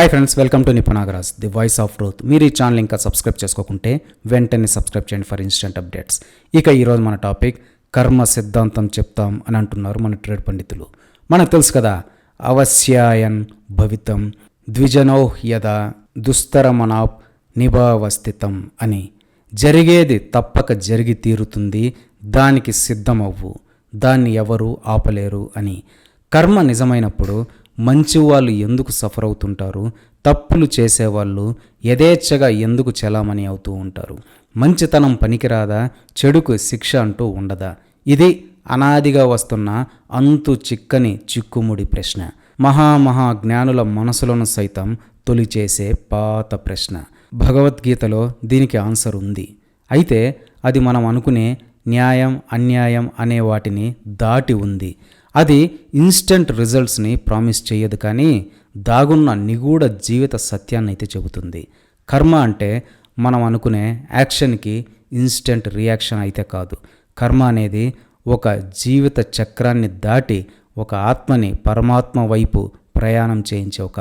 Hi friends welcome to Nipunagaraj the voice of truth మీరు ఈ channel ఇంకా subscribe చేసుకోకుంటే వెంటనే సబ్స్క్రైబ్ చేయండి ఫర్ ఇన్స్టెంట్ అప్డేట్స్ ఇక ఈరోజు మన టాపిక్ కర్మ సిద్ధాంతం చెప్తాం అని అంటున్నారు మన ట్రేడ్ పండితులు. మనకు తెలుసు కదా అవశ్యాయన్ భవితం ద్విజనో యద దుస్తరమనాప్ నిభావస్థితం అని. జరిగేది తప్పక జరిగి తీరుతుంది దానికి సిద్ధమవ్వు దాన్ని ఎవరు ఆపలేరు అని. కర్మ నిజమైనప్పుడు మంచి వాళ్ళు ఎందుకు సఫర్ అవుతుంటారు? తప్పులు చేసేవాళ్ళు యథేచ్ఛగా ఎందుకు చలామణి అవుతూ ఉంటారు? మంచితనం పనికిరాదా? చెడుకు శిక్ష అంటూ ఉండదా? ఇది అనాదిగా వస్తున్న అంతు చిక్కని చిక్కుముడి ప్రశ్న. మహామహా జ్ఞానుల మనసులను సైతం తొలిచేసే పాత ప్రశ్న. భగవద్గీతలో దీనికి ఆన్సర్ ఉంది. అయితే అది మనం అనుకునే న్యాయం అన్యాయం అనే వాటిని దాటి ఉంది. అది ఇన్స్టెంట్ రిజల్ట్స్ని ప్రామిస్ చేయదు కానీ దాగున్న నిగూఢ జీవిత సత్యాన్ని అయితే చెబుతుంది. కర్మ అంటే మనం అనుకునే యాక్షన్కి ఇన్స్టెంట్ రియాక్షన్ అయితే కాదు. కర్మ అనేది ఒక జీవిత చక్రాన్ని దాటి ఒక ఆత్మని పరమాత్మ వైపు ప్రయాణం చేయించే ఒక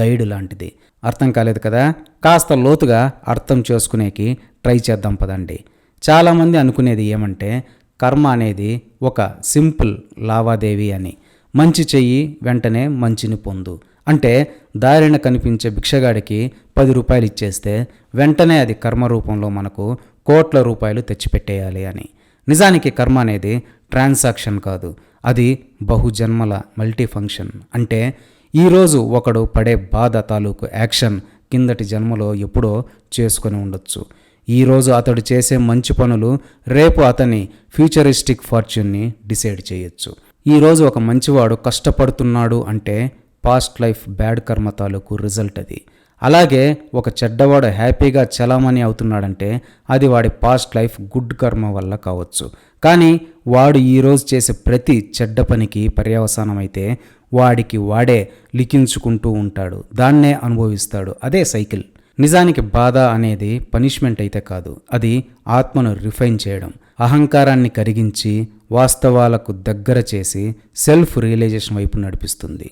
గైడ్ లాంటిది. అర్థం కాలేదు కదా? కాస్త లోతుగా అర్థం చేసుకునేకి ట్రై చేద్దాం పదండి. చాలామంది అనుకునేది ఏమంటే కర్మ అనేది ఒక సింపుల్ లావాదేవీ అని. మంచి చెయ్యి వెంటనే మంచిని పొందు. అంటే దారిన కనిపించే భిక్షగాడికి పది రూపాయలు ఇచ్చేస్తే వెంటనే అది కర్మ రూపంలో మనకు కోట్ల రూపాయలు తెచ్చిపెట్టేయాలి అని. నిజానికి కర్మ అనేది ట్రాన్సాక్షన్ కాదు. అది బహుజన్మల మల్టీ ఫంక్షన్ అంటే ఈరోజు ఒకడు పడే బాధ తాలూకు యాక్షన్ కిందటి జన్మలో ఎప్పుడో చేసుకొని ఉండొచ్చు. ఈరోజు అతడు చేసే మంచి పనులు రేపు అతని ఫ్యూచరిస్టిక్ ఫార్చ్యూన్ని డిసైడ్ చేయొచ్చు. ఈరోజు ఒక మంచివాడు కష్టపడుతున్నాడు అంటే పాస్ట్ లైఫ్ బ్యాడ్ కర్మ తాలూకు రిజల్ట్ అది. అలాగే ఒక చెడ్డవాడు హ్యాపీగా చలామణి అవుతున్నాడంటే అది వాడి పాస్ట్ లైఫ్ గుడ్ కర్మ వల్ల కావచ్చు. కానీ వాడు ఈరోజు చేసే ప్రతి చెడ్డ పనికి పర్యవసానం అయితే వాడికి వాడే లిఖించుకుంటూ ఉంటాడు. దాన్నే అనుభవిస్తాడు. అదే సైకిల్. నిజానికి బాధ అనేది పనిష్మెంట్ అయితే కాదు. అది ఆత్మను రిఫైన్ చేయడం. అహంకారాన్ని కరిగించి వాస్తవాలకు దగ్గర చేసి సెల్ఫ్ రియలైజేషన్ వైపు నడిపిస్తుంది.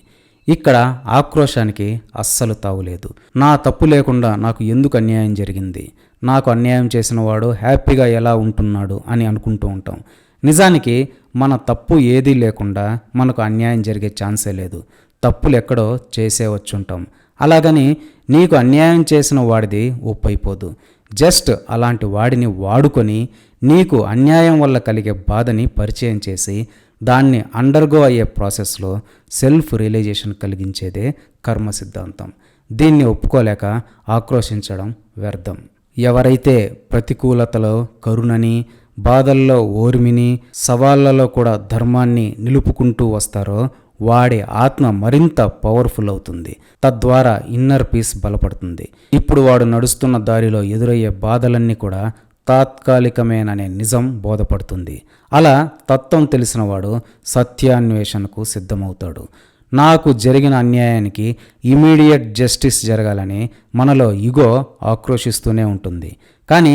ఇక్కడ ఆక్రోశానికి అస్సలు తావులేదు నా తప్పు లేకుండా నాకు ఎందుకు అన్యాయం జరిగింది? నాకు అన్యాయం చేసిన వాడు హ్యాపీగా ఎలా ఉంటున్నాడు అని అనుకుంటూ ఉంటాం. నిజానికి మన తప్పు ఏదీ లేకుండా మనకు అన్యాయం జరిగే ఛాన్సే లేదు. తప్పులు ఎక్కడో చేసే వచ్చుంటాం. అలాగని నీకు అన్యాయం చేసిన వాడిది ఉప్పైపోదు జస్ట్ అలాంటి వాడిని వాడుకొని నీకు అన్యాయం వల్ల కలిగే బాధని పరిచయం చేసి దాన్ని అండర్గో అయ్యే ప్రాసెస్లో సెల్ఫ్ రియలైజేషన్ కలిగించేదే కర్మ సిద్ధాంతం. దీన్ని ఒప్పుకోలేక ఆక్రోశించడం వ్యర్థం. ఎవరైతే ప్రతికూలతలో కరుణని బాధల్లో ఓర్మిని సవాళ్ళలో కూడా ధర్మాన్ని నిలుపుకుంటూ వస్తారో వాడి ఆత్మ మరింత పవర్ఫుల్ అవుతుంది. తద్వారా ఇన్నర్ పీస్ బలపడుతుంది. ఇప్పుడు వాడు నడుస్తున్న దారిలో ఎదురయ్యే బాధలన్నీ కూడా తాత్కాలికమేననే నిజం బోధపడుతుంది. అలా తత్వం తెలిసినవాడు సత్యాన్వేషణకు సిద్ధమవుతాడు. నాకు జరిగిన అన్యాయానికి ఇమీడియట్ జస్టిస్ జరగాలని మనలో ఇగో ఆక్రోషిస్తూనే ఉంటుంది. కానీ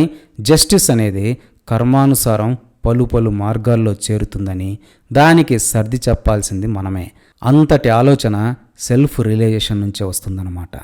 జస్టిస్ అనేది కర్మానుసారం పలు పలు మార్గాల్లో చేరుతుందని దానికి సర్ది చెప్పాల్సింది మనమే. అంతటి ఆలోచన సెల్ఫ్ రియలైజేషన్ నుంచే వస్తుందన్నమాట.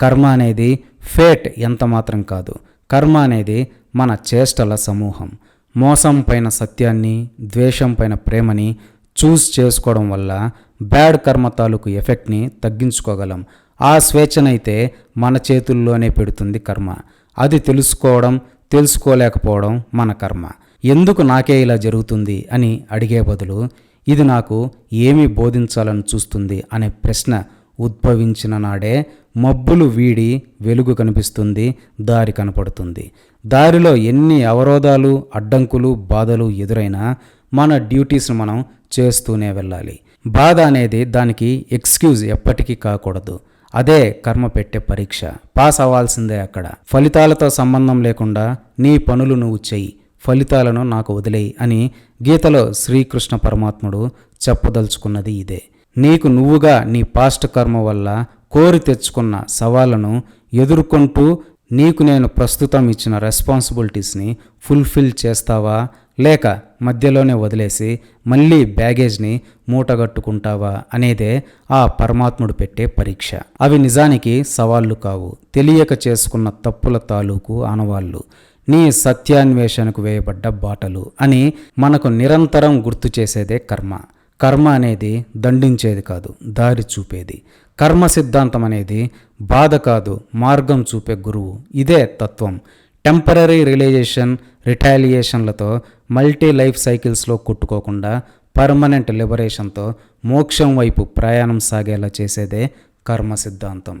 కర్మ అనేది ఫేట్ ఎంత మాత్రం కాదు. కర్మ అనేది మన చేష్టల సమూహం. మోసం పైన సత్యాన్ని ద్వేషం పైన ప్రేమని చూస్ చేసుకోవడం వల్ల బ్యాడ్ కర్మ తాలూకు ఎఫెక్ట్ని తగ్గించుకోగలం. ఆ స్వేచ్ఛనైతే మన చేతుల్లోనే పెడుతుంది కర్మ. అది తెలుసుకోవడం తెలుసుకోలేకపోవడం మన కర్మ. ఎందుకు నాకే ఇలా జరుగుతుంది అని అడిగే బదులు ఇది నాకు ఏమి బోధించాలని చూస్తుంది అనే ప్రశ్న ఉద్భవించిన నాడే మబ్బులు వీడి వెలుగు కనిపిస్తుంది దారి కనపడుతుంది. దారిలో ఎన్ని అవరోధాలు అడ్డంకులు బాధలు ఎదురైనా మన డ్యూటీస్ని మనం చేస్తూనే వెళ్ళాలి. బాధ అనేది దానికి ఎక్స్క్యూజ్ ఎప్పటికీ కాకూడదు. అదే కర్మ పెట్టే పరీక్ష. పాస్ అవ్వాల్సిందే అక్కడ. ఫలితాలతో సంబంధం లేకుండా నీ పనులు నువ్వు చెయ్యి. ఫలితాలను నాకు వదిలేయి అని గీతలో శ్రీకృష్ణ పరమాత్ముడు చెప్పదలుచుకున్నది ఇదే. నీకు నువ్వుగా నీ పాస్ట్ కర్మ వల్ల కోరి తెచ్చుకున్న సవాళ్ళను ఎదుర్కొంటూ నీకు నేను ప్రస్తుతం ఇచ్చిన రెస్పాన్సిబిలిటీస్ని ఫుల్ఫిల్ చేస్తావా? లేక మధ్యలోనే వదిలేసి మళ్ళీ బ్యాగేజ్ని మూటగట్టుకుంటావా? అనేదే ఆ పరమాత్ముడు పెట్టే పరీక్ష. అవి నిజానికి సవాళ్ళు కావు. తెలియక చేసుకున్న తప్పుల తాలూకు ఆనవాళ్ళు నీ సత్యాన్వేషణకు వేయబడ్డ బాటలు అని మనకు నిరంతరం గుర్తు చేసేదే కర్మ. కర్మ అనేది దండించేది కాదు దారి చూపేది. కర్మ సిద్ధాంతం అనేది బాధ కాదు మార్గం చూపే గురువు. ఇదే తత్వం. టెంపరీ రిలైజేషన్ రిటాలియేషన్లతో మల్టీ లైఫ్ సైకిల్స్లో కొట్టుకోకుండా పర్మనెంట్ లిబరేషన్తో మోక్షం వైపు ప్రయాణం సాగేలా చేసేదే కర్మ సిద్ధాంతం.